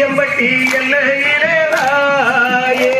எம்பட்டி எல்லையிலே ராயே